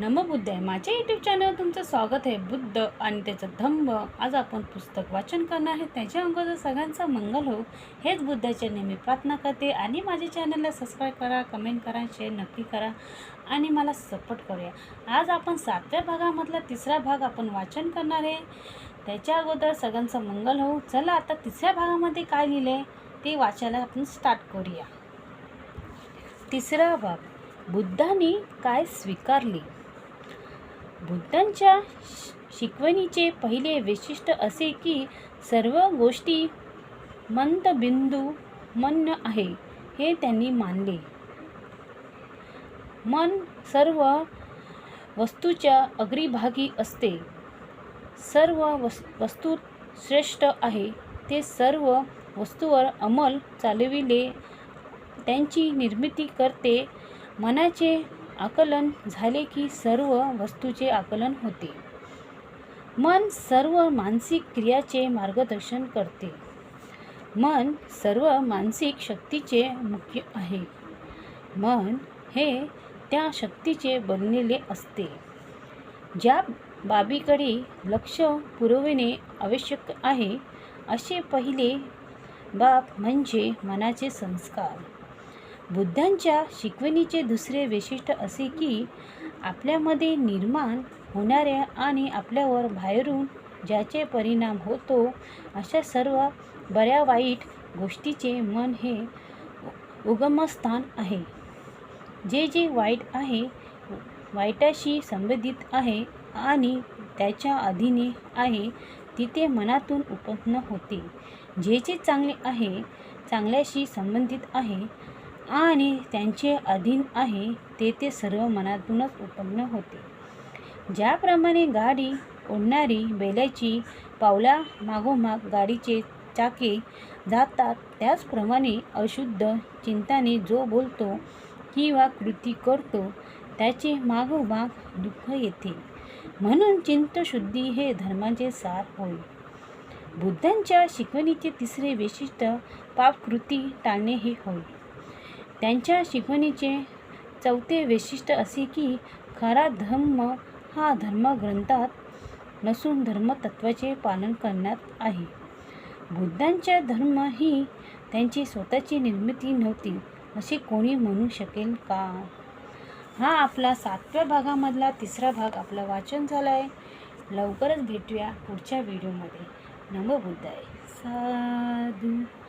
नमो बुद्ध आहे माझ्या YouTube channel तुमचं स्वागत आहे. बुद्ध आणि त्याचं धम्म. आज आपण पुस्तक वाचन करणार आहे. त्याच्या अगोदर सगळ्यांचा मंगल हो. हेच बुद्धाच्या नेहमी प्रार्थना करते. आणि माझ्या चॅनलला सबस्क्राईब करा कमेंट करा शेअर नक्की करा. आणि मला सपोर्ट करूया. आज आपण सातव्या भागामधला तिसरा भाग आपण वाचन करणार आहे. त्याच्या अगोदर सगळ्यांचं मंगल हो. चला आता तिसऱ्या भागामध्ये काय लिहिलं आहे ते वाचायला आपण स्टार्ट करूया. तिसरा भाग. बुद्धाने काय स्वीकारली? बुद्धांच्या शिकवणीचे पहिले वैशिष्ट्य असे की सर्व गोष्टी मंदबिंदू मन आहे हे त्यांनी मानले. मन सर्व वस्तूच्या अग्रिभागी असते. सर्व वस वस्तू श्रेष्ठ आहे ते सर्व वस्तूवर अंमल चालविले त्यांची निर्मिती करते मनाचे आकलन झाले की सर्व वस्तूचे आकलन होते. मन सर्व मानसिक क्रियाचे मार्गदर्शन करते. मन सर्व मानसिक शक्तीचे मुख्य आहे. मन हे त्या शक्तीचे बनलेले असते. ज्या बाबीकडे लक्ष पुरविणे आवश्यक आहे असे पहिले बाब म्हणजे मनाचे संस्कार. बुद्धांच्या शिकवणीचे दुसरे वैशिष्ट्य असे की आपल्यामध्ये निर्माण होणाऱ्या आणि आपल्यावर बाहेरून ज्याचे परिणाम होतो अशा सर्व बऱ्या वाईट गोष्टीचे मन हे उगमस्थान आहे. जे जे वाईट आहे वाईटाशी संबंधित आहे आणि त्याच्या अधीने आहे तिथे मनातून उत्पन्न होते. जे जे चांगले आहे चांगल्याशी संबंधित आहे आणि त्यांचे अधीन आहे ते ते सर्व मनातूनच उत्पन्न होते. ज्याप्रमाणे गाडी ओढणारी बैलाची पावला मागोमाग गाडीचे चाके जातात त्याचप्रमाणे अशुद्ध चिंताने जो बोलतो किंवा कृती करतो त्याचे मागोमाग दुःख येते. म्हणून चिंतशुद्धी हे धर्माचे सार होय. बुद्धांच्या शिकवणीचे तिसरे वैशिष्ट्य पापकृती टाळणे हे होय. त्यांच्या शिकवणीचे चौथे वैशिष्ट्य असे की खरा धर्म हा धर्मग्रंथात नसून धर्मतत्वाचे पालन करण्यात आहे. बुद्धांच्या धर्म ही त्यांची स्वतःची निर्मिती नव्हती असे कोणी म्हणू शकेल का? हा आपला सातव्या भागामधला तिसरा भाग आपला वाचन झाला आहे लवकरच भेटूया पुढच्या व्हिडिओमध्ये. नमो बुद्धाय. आहे साधू.